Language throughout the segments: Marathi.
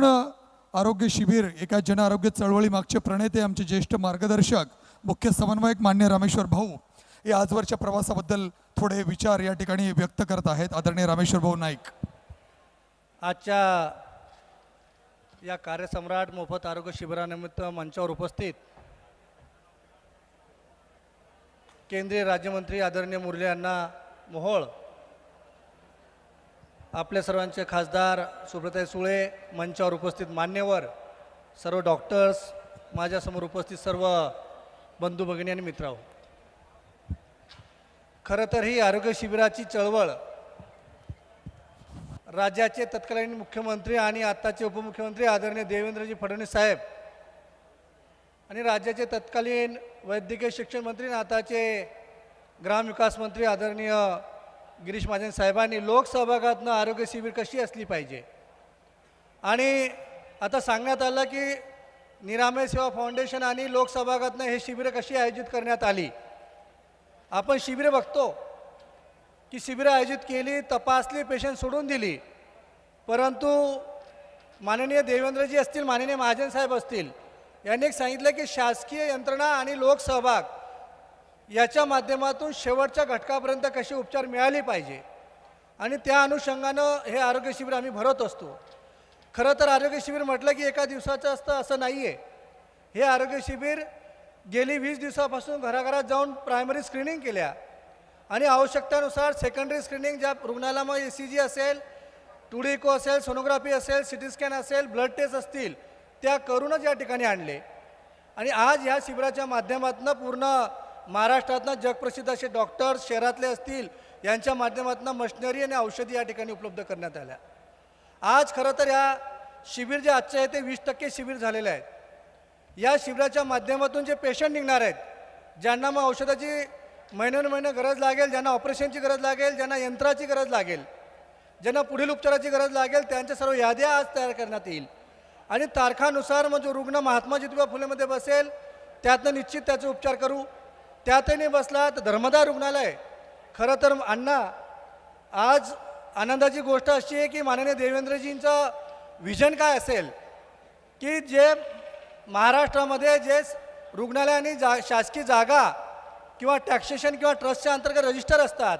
पूर्ण आरोग्य शिबिर एका जन आरोग्य चळवळी मागचे प्रणेते आमचे ज्येष्ठ मार्गदर्शक मुख्य समन्वयक मान्य रामेश्वर भाऊ हे आजवरच्या प्रवासाबद्दल थोडे विचार या ठिकाणी व्यक्त करत आहेत आदरणीय रामेश्वर भाऊ नाईक. आजच्या या कार्यसम्राट मोफत आरोग्य शिबिरानिमित्त मंचावर उपस्थित केंद्रीय राज्यमंत्री आदरणीय मुरले यांना मोहोळ आपल्या सर्वांचे खासदार सुब्रताई सुळे मंचावर उपस्थित मान्यवर सर्व डॉक्टर्स माझ्यासमोर उपस्थित सर्व बंधू भगिनी आणि मित्रांनो. खरं तर ही आरोग्य शिबिराची चळवळ राज्याचे तत्कालीन मुख्यमंत्री आणि आत्ताचे उपमुख्यमंत्री आदरणीय देवेंद्रजी फडणवीस साहेब आणि राज्याचे तत्कालीन वैद्यकीय शिक्षण मंत्री आणि आताचे ग्रामविकास मंत्री आदरणीय गिरीश महाजन साहेबांनी लोकसहभागातनं आरोग्य शिबिर कशी असली पाहिजे? आणि आता सांगण्यात आलं की निरामय सेवा फाउंडेशन आणि लोकसहभागातनं हे शिबिरं कशी आयोजित करण्यात आली? आपण शिबिरं बघतो की शिबिरं आयोजित केली तपासली पेशंट सोडून दिली. परंतु माननीय देवेंद्रजी असतील माननीय महाजन साहेब असतील यांनी एक सांगितलं की शासकीय यंत्रणा आणि लोकसहभाग याच्या माध्यमातून शेवटच्या घटकापर्यंत कशी उपचार मिळाले पाहिजे? आणि त्या अनुषंगानं हे आरोग्य शिबिर आम्ही भरत असतो. खरं तर आरोग्य शिबिर म्हटलं की एका दिवसाचं असतं असं नाही आहे हे आरोग्य शिबिर गेली वीस दिवसापासून घराघरात जाऊन प्रायमरी स्क्रीनिंग केल्या. आणि आवश्यकतेनुसार सेकंडरी स्क्रीनिंग ज्या रुग्णाला मग ए सी जी असेल टू डी इको असेल सोनोग्राफी असेल सी टी स्कॅन असेल ब्लड टेस्ट असतील त्या करूनच या ठिकाणी आणले. आणि आज ह्या शिबिराच्या माध्यमातून पूर्ण महाराष्ट्रातनं जगप्रसिद्ध असे डॉक्टर्स शहरातले असतील यांच्या माध्यमातून मशिनरी आणि औषधी या ठिकाणी उपलब्ध करण्यात आल्या. आज खरं तर या शिबिर जे आजचे आहे ते वीस टक्के शिबिर झालेले आहेत या शिबिराच्या माध्यमातून जे पेशंट निघणार आहेत ज्यांना मग औषधाची महिन्यान महिने गरज लागेल ज्यांना ऑपरेशनची गरज लागेल ज्यांना यंत्राची गरज लागेल ज्यांना पुढील उपचाराची गरज लागेल त्यांच्या सर्व याद्या आज तयार करण्यात येईल. आणि तारखानुसार मग जो रुग्ण महात्मा ज्योतिबा फुलेमध्ये बसेल त्यातनं निश्चित त्याचे उपचार करू. त्यातही बसला तर धर्मदाय रुग्णालय. खरं तर अण्णा आज आनंदाची गोष्ट अशी आहे की माननीय देवेंद्रजींचं विजन काय असेल? की जे महाराष्ट्रामध्ये जे रुग्णालयाने जा शासकीय जागा किंवा टॅक्सेशन किंवा ट्रस्टच्या अंतर्गत रजिस्टर असतात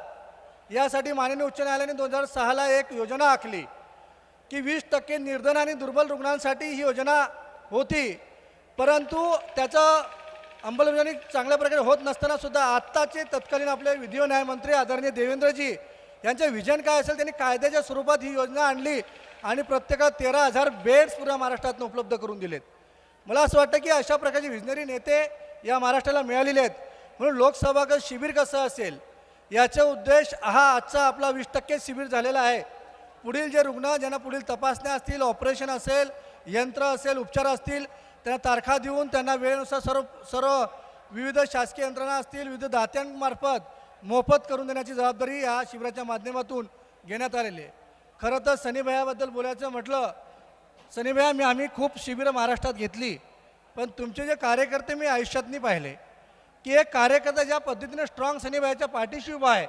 यासाठी माननीय उच्च न्यायालयाने दोन हजार सहाला एक योजना आखली. की वीस टक्के निर्धन आणि दुर्बल रुग्णांसाठी ही योजना होती. परंतु त्याचं अंमलबजावणी चांगल्या प्रकारे होत नसताना सुद्धा आत्ताचे तत्कालीन आपले विधी व न्यायमंत्री आदरणीय देवेंद्रजी यांच्या विजन काय असेल त्यांनी कायद्याच्या स्वरूपात ही योजना आणली आणि प्रत्येकाला तेरा हजार बेड्स पूर्ण महाराष्ट्रातून उपलब्ध करून दिलेत. मला असं वाटतं की अशा प्रकारचे विजनरी नेते या महाराष्ट्राला मिळालेले आहेत. म्हणून लोकसभागत शिबिर कसं असेल याचा उद्देश हा आजचा आपला वीस टक्के शिबिर झालेला आहे. पुढील जे रुग्ण ज्यांना पुढील तपासण्या असतील ऑपरेशन असेल यंत्र असेल उपचार असतील त्यांना तारखा देऊन त्यांना वेळेनुसार सर्व सर्व विविध शासकीय यंत्रणा असतील विविध दात्यांमार्फत मोफत करून देण्याची जबाबदारी या शिबिराच्या माध्यमातून घेण्यात आलेली आहे. खरं तर सनीभयाबद्दल बोलायचं म्हटलं सनीभया मी आम्ही खूप शिबिरं महाराष्ट्रात घेतली पण तुमचे जे कार्यकर्ते मी आयुष्यातनी पाहिले. की एक कार्यकर्ता ज्या पद्धतीने स्ट्रॉंग सनीभयाच्या पाठीशी उभा आहे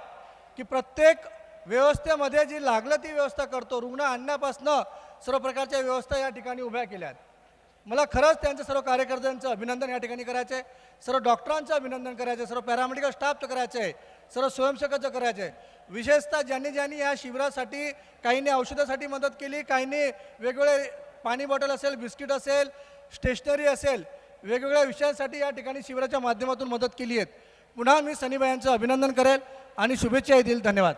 की प्रत्येक व्यवस्थेमध्ये जी लागलं ती व्यवस्था करतो रुग्ण आणण्यापासनं सर्व प्रकारच्या व्यवस्था या ठिकाणी उभ्या केल्या आहेत मला खरंच त्यांचं सर्व कार्यकर्त्यांचं अभिनंदन या ठिकाणी करायचं. आहे सर्व डॉक्टरांचं अभिनंदन करायचं आहे सर्व पॅरामेडिकल स्टाफचं करायचं आहे सर्व स्वयंसेवकाचं करायचं. आहे विशेषतः ज्यांनी ज्यांनी या शिबिरासाठी काहींनी औषधासाठी मदत केली काहींनी वेगवेगळे पाणी बॉटल असेल बिस्किट असेल स्टेशनरी असेल वेगवेगळ्या विषयांसाठी या ठिकाणी शिबिराच्या माध्यमातून मदत केली आहेत. पुन्हा मी सनीबाई यांचं अभिनंदन करेल आणि शुभेच्छाही देईल धन्यवाद.